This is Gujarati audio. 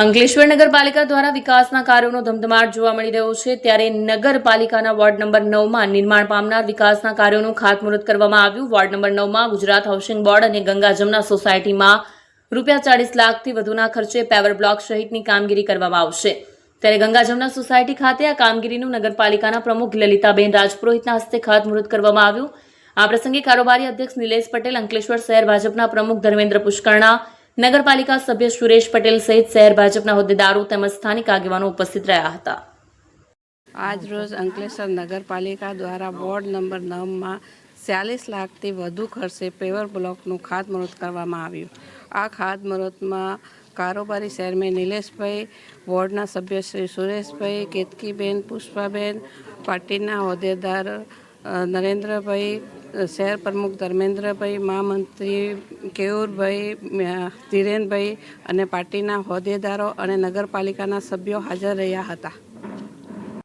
અંકલેશ્વર નગરપાલિકા દ્વારા વિકાસના કાર્યોનો ધમધમાટ જોવા મળી રહ્યો છે. ત્યારે નગરપાલિકાના વોર્ડ નંબર નવમાં નિર્માણ પામનાર વિકાસના કાર્યોનું ખાતમુહૂર્ત કરવામાં આવ્યું. વોર્ડ નંબર નવમાં ગુજરાત હાઉસિંગ બોર્ડ અને ગંગા જમના સોસાયટીમાં રૂપિયા ચાળીસ લાખથી વધુના ખર્ચે પેવર બ્લોક સહિતની કામગીરી કરવામાં આવશે. ત્યારે ગંગા જમના સોસાયટી ખાતે આ કામગીરીનું નગરપાલિકાના પ્રમુખ લલિતાબેન રાજપુરોહિતના હસ્તે ખાતમુહૂર્ત કરવામાં આવ્યું. આ પ્રસંગે કારોબારી અધ્યક્ષ નિલેશ પટેલ, અંકલેશ્વર શહેર ભાજપના પ્રમુખ ધર્મેન્દ્ર પુષ્કરણા નગરપાલિકા સભ્ય સુરેશ પટેલ સહિત શહેર ભાજપના હોદ્દેદારો તેમજ સ્થાનિક આગેવાનો ઉપસ્થિત રહ્યા હતા. આજ રોજ અંકલેશ્વર નગરપાલિકા દ્વારા વોર્ડ નંબર નવમાં ચાલીસ લાખથી વધુ ખર્ચે પેવર બ્લોકનું ખાતમુહૂર્ત કરવામાં આવ્યું. આ ખાતમુહૂર્તમાં કારોબારી ચેરમેન નિલેશભાઈ, વોર્ડના સભ્ય શ્રી સુરેશભાઈ, કેતકીબેન, પુષ્પાબેન પાટીલના હોદ્દેદાર નરેન્દ્રભાઈ શહેર પ્રમુખ ધર્મેન્દ્રભાઈ મહામંત્રી, કેયુરભાઈ ધીરેનભાઈ અને પાર્ટીના હોદ્દેદારો અને નગરપાલિકાના સભ્યો હાજર રહ્યા હતા.